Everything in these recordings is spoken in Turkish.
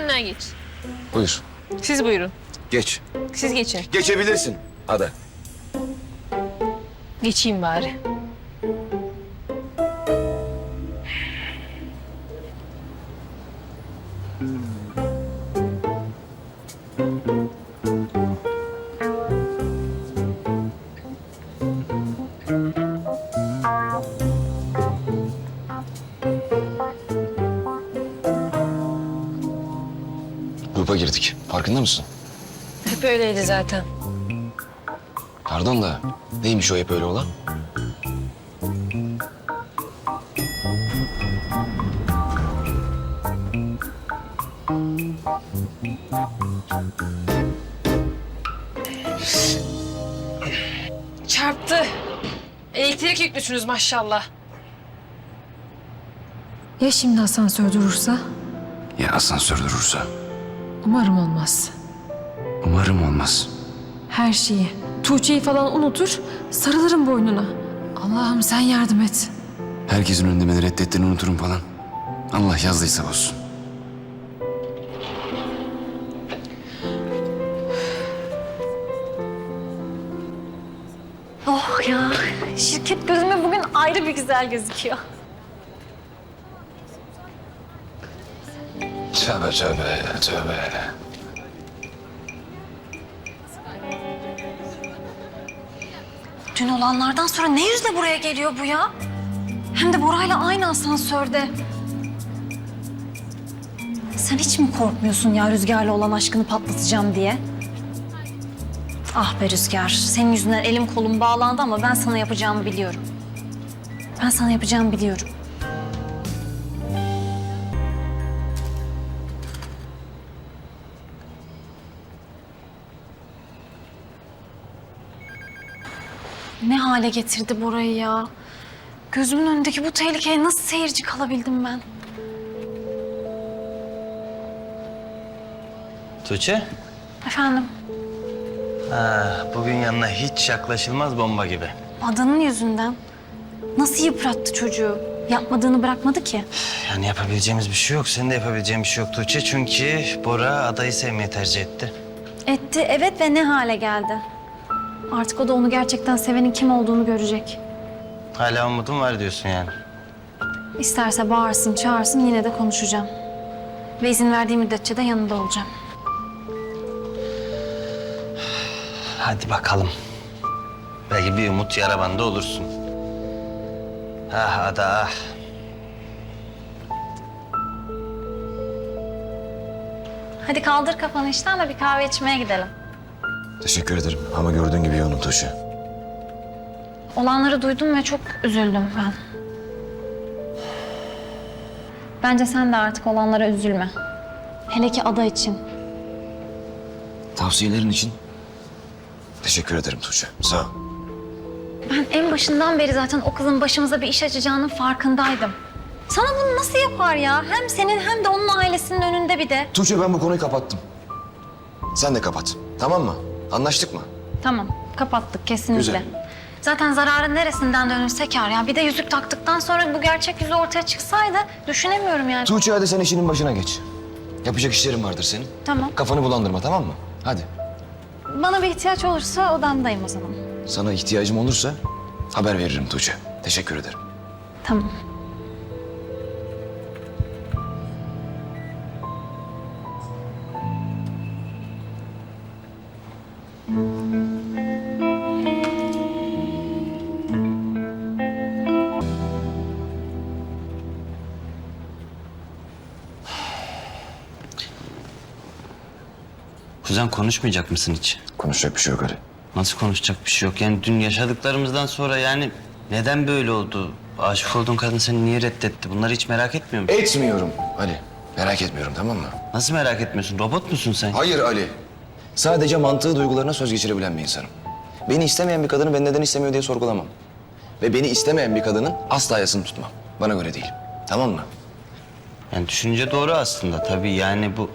önden geç. Buyur. Siz buyurun. Geç. Siz geçin. Geçebilirsin. Ada. Geçeyim bari. Farkında mısın? Hep öyleydi zaten. Pardon da neymiş o hep öyle olan? Çarptı. Elektrik yüklüsünüz maşallah. Ya şimdi asansör durursa? Ya asansör durursa? Umarım olmaz. Umarım olmaz. Her şeyi, Tuğçe'yi falan unutur, sarılırım boynuna. Allah'ım sen yardım et. Herkesin önünde beni reddettiğini unuturum falan. Allah yazdıysa olsun. Oh ya, şirket gözüme bugün ayrı bir güzel gözüküyor. Tövbe tövbe tövbe. Dün olanlardan sonra ne yüzle buraya geliyor bu ya? Hem de Bora'yla aynı asansörde. Sen hiç mi korkmuyorsun ya Rüzgar'la olan aşkını patlatacağım diye? Ah be Rüzgar, senin yüzünden elim kolum bağlandı ama ben sana yapacağımı biliyorum. Ben sana yapacağımı biliyorum. Ne hale getirdi Bora'yı ya? Gözümün önündeki bu tehlikeye nasıl seyirci kalabildim ben? Tuğçe, Efendim, ha, bugün yanına hiç yaklaşılmaz bomba gibi. adanın yüzünden nasıl yıprattı çocuğu? Yapmadığını bırakmadı ki. Yani yapabileceğimiz bir şey yok. Senin de yapabileceğin bir şey yok Tuğçe. Çünkü Bora adayı sevmeyi tercih etti. Etti evet ve ne hale geldi? Artık o da onu gerçekten sevenin kim olduğunu görecek. Hala umudum var diyorsun yani. İsterse bağırsın, çağırsın yine de konuşacağım. Ve izin verdiği müddetçe de yanında olacağım. Hadi bakalım. Belki bir umut yarabanda olursun. Ah ada ah. Hadi kaldır kafanı işten de bir kahve içmeye gidelim. Teşekkür ederim ama gördüğün gibi yoğunum Tuğçe. Olanları duydum ve çok üzüldüm ben. Bence sen de artık olanlara üzülme. Hele ki ada için. Tavsiyelerin için teşekkür ederim Tuğçe. Sağ ol. Ben en başından beri zaten o kızın başımıza bir iş açacağının farkındaydım. Sana bunu nasıl yapar ya? Hem senin hem de onun ailesinin önünde bir de. Tuğçe ben bu konuyu kapattım. Sen de kapat. Tamam mı? Anlaştık mı? Tamam, kapattık kesinlikle. Güzel. Zaten zararın neresinden dönülse kâr ya. Bir de yüzük taktıktan sonra bu gerçek yüzü ortaya çıksaydı düşünemiyorum yani. Tuğçe hadi sen işinin başına geç. Yapacak işlerin vardır senin. Tamam. Kafanı bulandırma tamam mı? Hadi. Bana bir ihtiyaç olursa odamdayım o zaman. Sana ihtiyacım olursa haber veririm Tuğçe. Teşekkür ederim. Tamam. Kuzen konuşmayacak mısın hiç? Konuşacak bir şey yok Ali. Nasıl konuşacak bir şey yok? Yani dün yaşadıklarımızdan sonra yani neden böyle oldu? Aşık olduğun kadın seni niye reddetti? Bunları hiç merak etmiyor musun? Etmiyorum Ali. Merak etmiyorum tamam mı? Nasıl merak etmiyorsun? Robot musun sen? Hayır Ali. Sadece mantığı duygularına söz geçirebilen bir insanım. Beni istemeyen bir kadını ben neden istemiyor diye sorgulamam. Ve beni istemeyen bir kadının asla yasını tutmam. Bana göre değil. Tamam mı? Yani düşünce doğru aslında tabii yani bu...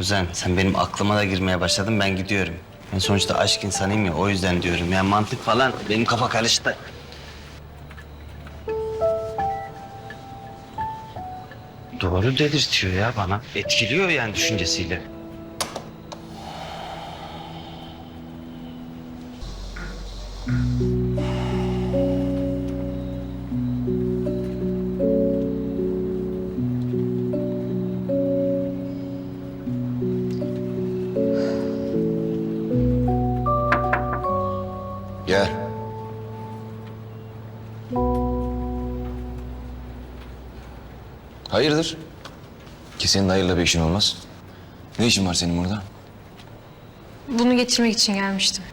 Kuzen sen benim aklıma da girmeye başladın ben gidiyorum. Ben sonuçta aşk insanıyım ya o yüzden diyorum. Yani mantık falan benim kafa karıştı. doğru dedirtiyor ya bana. Etkiliyor yani düşüncesiyle. Hayırdır? Ki senin hayırla bir işin olmaz. Ne işin var senin burada? Bunu getirmek için gelmiştim.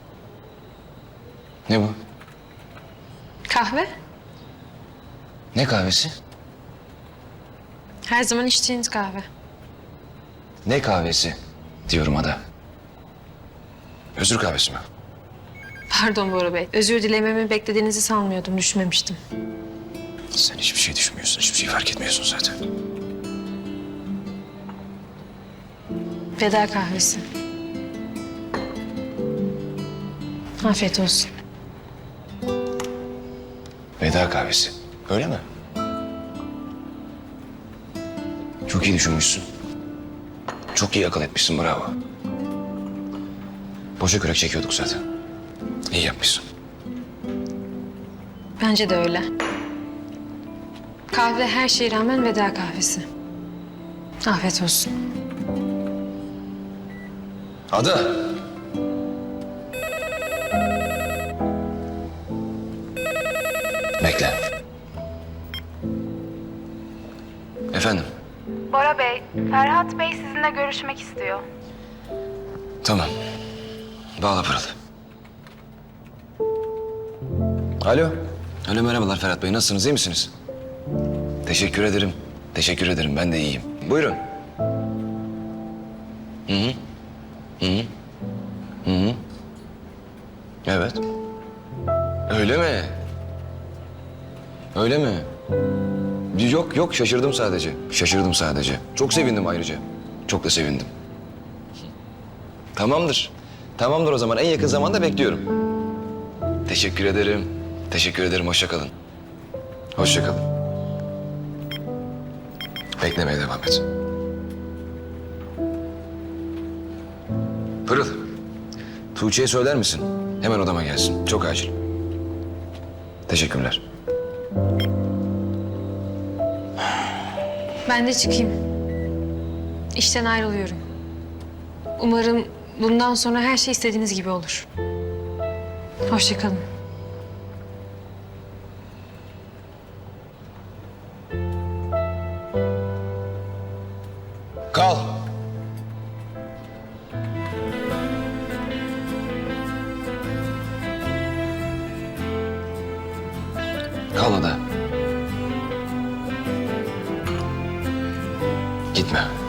Ne bu? Kahve? Ne kahvesi? Her zaman içtiğiniz kahve. Ne kahvesi? Diyorum ada. Özür kahvesi mi? Pardon Bora Bey. Özür dilememi beklediğinizi sanmıyordum. Düşünmemiştim. Sen hiçbir şey düşünmüyorsun, hiçbir şey fark etmiyorsun zaten. Veda kahvesi. Afiyet olsun. Veda kahvesi. Öyle mi? Çok iyi düşünmüşsün. Çok iyi akıl etmişsin, bravo. Boşa kürek çekiyorduk zaten. İyi yapmışsın. Bence de öyle. Kahve her şeye rağmen veda kahvesi. Afiyet olsun. Ada. Bekle. Efendim? Bora Bey, Ferhat Bey sizinle görüşmek istiyor. Tamam. Bağla Pırıl. Alo. Alo merhabalar Ferhat Bey. Nasılsınız? iyi misiniz? Teşekkür ederim. Teşekkür ederim. Ben de iyiyim. Buyurun. Hı hı. Hı hı. Hı hı. Evet. Öyle mi? Öyle mi? Yok yok şaşırdım sadece. Şaşırdım sadece. Çok sevindim ayrıca. Çok da sevindim. Tamamdır. Tamamdır o zaman. En yakın zamanda bekliyorum. Teşekkür ederim. Teşekkür ederim. Hoşça kalın. Hoşça kalın. Beklemeye devam et. Pırıl. Tuğçe'ye söyler misin? Hemen odama gelsin. Çok acil. Teşekkürler. Ben de çıkayım. İşten ayrılıyorum. Umarım bundan sonra her şey istediğiniz gibi olur. Hoşçakalın. Kal. Kal Ada. Gitme.